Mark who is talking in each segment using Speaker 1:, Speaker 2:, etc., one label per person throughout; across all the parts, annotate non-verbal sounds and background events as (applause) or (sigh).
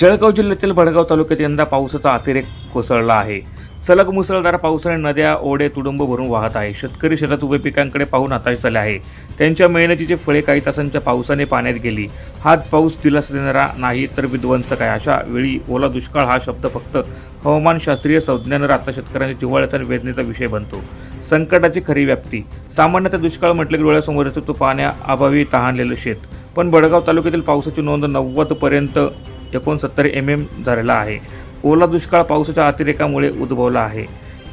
Speaker 1: जळगाव जिल्ह्यातील भडगाव तालुक्यात यंदा पावसाचा अतिरेक कोसळला आहे. सलग मुसळधार पावसाने नद्या ओढे तुडुंब भरून वाहत आहे. शेतकरी शेतात उभे पिकांकडे पाहून हताश झाले आहे. त्यांच्या मेहनतीची फळे काही तासांच्या पावसाने पाण्यात गेली. हात पाऊस दिलास देणारा नाही तर विध्वंसक आहे अशा वेळी ओला दुष्काळ हा शब्द फक्त हवामानशास्त्रीय संज्ञानं आता शेतकऱ्यांच्या जिव्हाळ्याचा आणि वेदनेचा विषय बनतो. संकटाची खरी व्याप्ती. सामान्यतः दुष्काळ म्हटलं की डोळ्यासमोर येतो तो पाण्याअभावी तहानलेलं शेत. पण बडगाव तालुक्यातील पावसाची नोंद नव्वदपर्यंत एकोणसत्तर एम एम झालेला आहे. ओला दुष्काळ पावसाच्या अतिरेकामुळे उद्भवला आहे.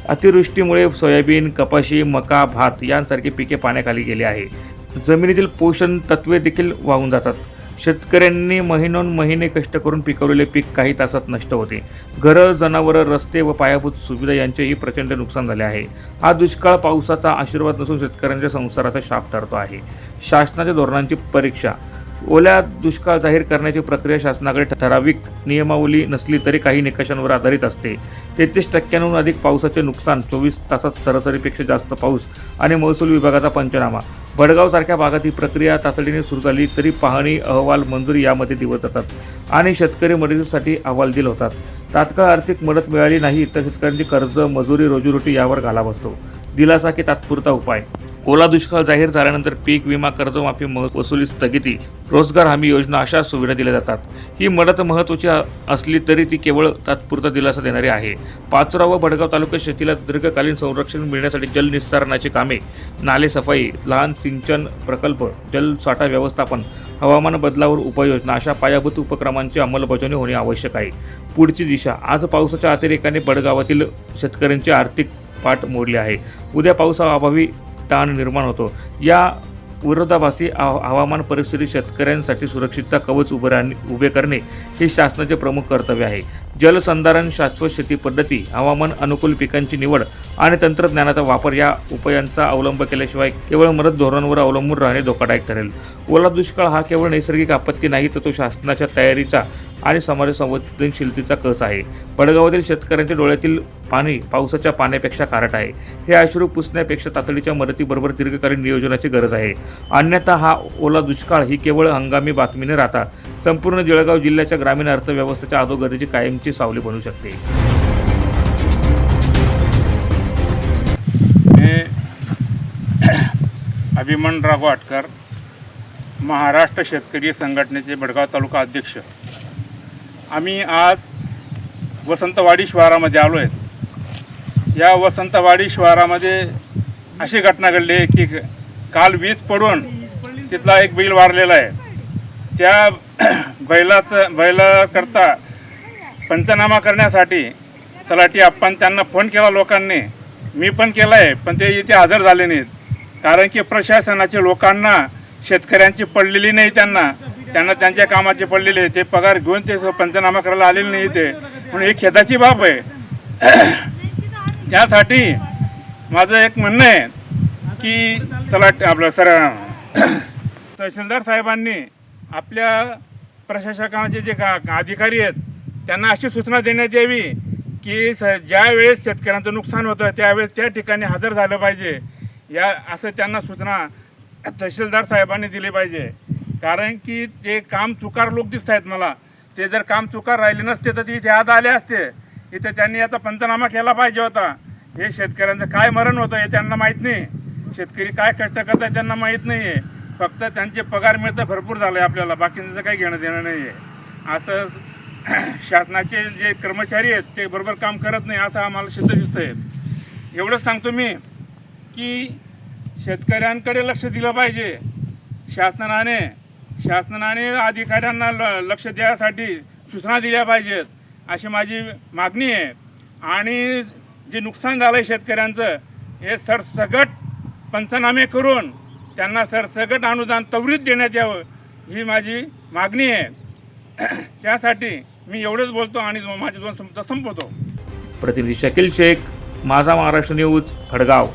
Speaker 1: अतिवृष्टीमुळे सोयाबीन कपाशी मका भात यांसारखी पिके पाण्याखाली गेली आहे. जमिनीतील पोषण तत्वे देखील वाहून जातात. शेतकऱ्यांनी महिनोन महिने कष्ट करून पिकवलेले पीक काही तासात नष्ट होते. घरं जनावरं रस्ते व पायाभूत सुविधा यांचेही प्रचंड नुकसान झाले आहे. हा दुष्काळ पावसाचा आशीर्वाद नसून शेतकऱ्यांच्या संसाराचा शाप ठरतो आहे. शासनाच्या धोरणांची परीक्षा ओल्या दुष्काळ जाहीर करण्याची प्रक्रिया शासनाकडे ठराविक नियमावली नसली तरी काही निकषांवर आधारित असते. तेहतीस टक्क्यांहून अधिक पावसाचे नुकसान चोवीस तासात सरासरीपेक्षा जास्त पाऊस आणि महसूल विभागाचा पंचनामा. भडगावसारख्या भागात ही प्रक्रिया तातडीने सुरू झाली तरी पाहणी अहवाल मंजुरी यामध्ये दिवस जातात आणि शेतकरी मदतीसाठी अहवाल दिले होतात. तात्काळ आर्थिक मदत मिळाली नाही तर शेतकऱ्यांची कर्ज मजुरी रोजीरोटी यावर घाला बसतो दिलासा की तात्पुरता उपाय? ओला दुष्काळ जाहीर झाल्यानंतर पीक विमा कर्जमाफी मह- वसुली स्थगिती रोजगार हमी योजना अशा सुविधा दिल्या जातात. ही मदत महत्त्वाची असली तरी ती केवळ तात्पुरता दिलासा देणारी आहे. पाचोरा व भडगाव तालुक्यात शेतीला दीर्घकालीन संरक्षण मिळण्यासाठी जलनिस्तारणाची कामे नाले सफाई लहान सिंचन प्रकल्प जलसाठा व्यवस्थापन हवामान बदलावर उपाययोजना अशा पायाभूत उपक्रमांची अंमलबजावणी होणे आवश्यक आहे. पुढची दिशा आज पावसाच्या अतिरेकाने बडगावातील शेतकऱ्यांची आर्थिक पाठ मोडली आहे. उद्या पावसाअभावी ताण निर्माण होतो. या विरोधाभासी हवामान परिस्थिती शेतकऱ्यांसाठी सुरक्षितता कवच उभे राहणे उभे करणे हे शासनाचे प्रमुख कर्तव्य आहे. जलसंधारण शाश्वत शेती पद्धती हवामान अनुकूल पिकांची निवड आणि तंत्रज्ञानाचा वापर या उपायांचा अवलंब केल्याशिवाय केवळ मदत धोरणांवर अवलंबून राहणे धोकादायक ठरेल. ओला दुष्काळ हा केवळ नैसर्गिक आपत्ती नाही तर तो शासनाच्या तयारीचा आणि समाज संवेदनशीलतेचा कस आहे. पडगावातील शेतकऱ्यांच्या डोळ्यातील पाणी पावसाच्या पाण्यापेक्षा खारट आहे. हे अश्रू पुसण्यापेक्षा तातडीच्या मदतीबरोबर दीर्घकालीन नियोजनाची गरज आहे. अन्यथा हा ओला दुष्काळ ही केवळ हंगामी बातमीने राहता संपूर्ण जळगाव जिल्ह्याच्या ग्रामीण अर्थव्यवस्थेच्या अधोगतीची कायमची सावली बनू शकते.
Speaker 2: मी (coughs) अभिमन आटकर महाराष्ट्र शेतकरी संघटनेचे भडगाव तालुका अध्यक्ष. आम्ही आज वसंतवाडी शहरामध्ये आलो आहे या वसंतवाडी शिवारामध्ये अशी घटना घडली आहे की काल वीज पडून तिथला एक बैल वारलेला आहे. त्या (clears throat) बैलाचं बैलाकरता पंचनामा करण्यासाठी तलाठी आपण त्यांना फोन केला लोकांनी. मी पण केला आहे पण ते इथे हजर झाले नाहीत. कारण की प्रशासनाचे लोकांना शेतकऱ्यांची पडलेली नाही त्यांना. त्यांना त्यांच्या कामाची पडलेली ते पगार घेऊन ते पंचनामा करायला आलेले नाही इथे. म्हणून ही खेदाची बाब आहे. (clears throat) त्यासाठी माझं एक म्हणणं आहे की चला आपलं सर तहसीलदार साहेबांनी आपल्या प्रशासकाचे जे का अधिकारी आहेत त्यांना अशी सूचना देण्यात यावी की स ज्या वेळेस शेतकऱ्यांचं नुकसान होतं त्यावेळेस त्या ठिकाणी हजर झालं पाहिजे. या असं त्यांना सूचना तहसीलदार साहेबांनी दिली पाहिजे. कारण की ते काम चुकार लोक दिसत आहेत मला. ते जर काम चुकार राहिले नसते तर ते इथे आज आले असते. इथे त्यांनी आता पंचनामा केला पाहिजे होता. हे शेतकऱ्यांचं काय मरण होतं हे त्यांना माहीत नाही. शेतकरी काय कष्ट करतात त्यांना माहीत नाही आहे फक्त त्यांचे पगार मिळतं भरपूर झालं आहे आपल्याला. बाकीचं काही घेणं देणं नाही आहे असं (clears throat) शासनाचे जे कर्मचारी आहेत ते बरोबर काम करत नाही असं आम्हाला शिस्त दिसतं आहे एवढंच सांगतो मी की शेतकऱ्यांकडे लक्ष दिलं पाहिजे. शासनाने शासनाने अधिकाऱ्यांना ल लक्ष द्यासाठी सूचना दिल्या पाहिजेत. अशी माझी मागणी आहे. आणि जे नुकसान झालं आहे शेतकऱ्यांचं हे सरसगट पंचनामे करून त्यांना सरसगट अनुदान त्वरित देण्यात यावं ही माझी मागणी आहे. (clears throat) त्यासाठी मी एवढंच बोलतो आणि माझे दोन संपतो संपवतो.
Speaker 1: प्रतिनिधी शकील शेख माझा महाराष्ट्र न्यूज खडगाव